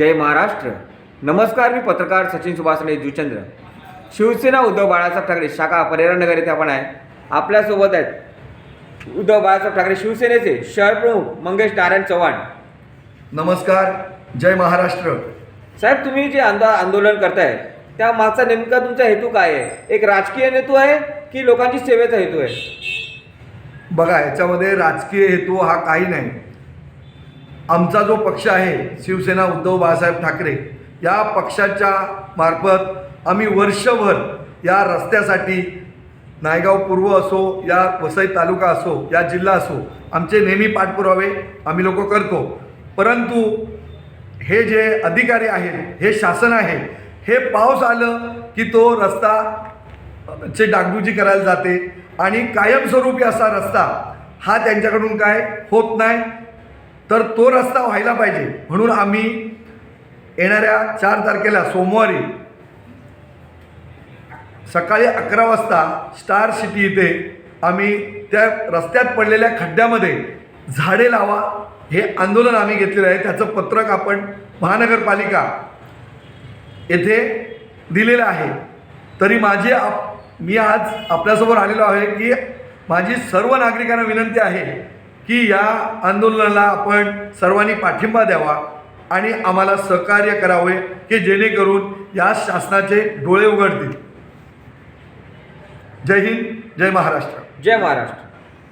जय महाराष्ट्र. नमस्कार मी पत्रकार सचिन सुभाषणे जुचंद्र. शिवसेना उद्धव बाळासाहेब ठाकरे शाखा नगर येथे आपण आहे. आपल्यासोबत आहेत उद्धव बाळासाहेब ठाकरे शिवसेनेचे शहर प्रमुख मंगेश नारायण चव्हाण. नमस्कार जय महाराष्ट्र. साहेब तुम्ही जे आंदो आंदोलन करताय त्या मागचा नेमका तुमचा हेतू काय आहे? एक राजकीय हेतू आहे की लोकांची सेवेचा हेतू आहे? बघा याच्यामध्ये राजकीय हेतू हा काही नाही. आमचा जो पक्ष आहे शिवसेना उद्धव बाळासाहेब ठाकरे या पक्षाच्या मार्फत आम्ही वर्षभर या रस्त्यासाठी नायगाव पूर्व असो या वसई तालुका असो या जिल्हा असो आमचे नेहमी पाठपुरावे आम्ही लोक करतो. परंतु हे जे अधिकारी आहेत हे शासन आहे हे पाऊस आलं की तो रस्ता चे डागडुजी करायला जाते. आणि कायमस्वरूपी असा रस्ता हा त्यांच्याकडून काय होत नाही. तर तो रस्ता व्हायला पाहिजे. म्हणून आम्ही येणाऱ्या चार तारखेला सोमवारी सकाळी अकरा वाजता स्टार सिटी इथे आम्ही त्या रस्त्यात पडलेल्या खड्ड्यामध्ये झाडे लावा हे आंदोलन आम्ही घेतलेलं आहे. त्याचं पत्रक आपण महानगरपालिका येथे दिलेलं आहे. तरी माझी आप मी आज आपल्यासमोर आलेलो आहे की माझी सर्व नागरिकांना विनंती आहे की या आंदोलनाला आपण सर्वांनी पाठिंबा द्यावा आणि आम्हाला सहकार्य करावे की जेणेकरून या शासनाचे डोळे उघडतील. जय हिंद जय महाराष्ट्र. जय महाराष्ट्र.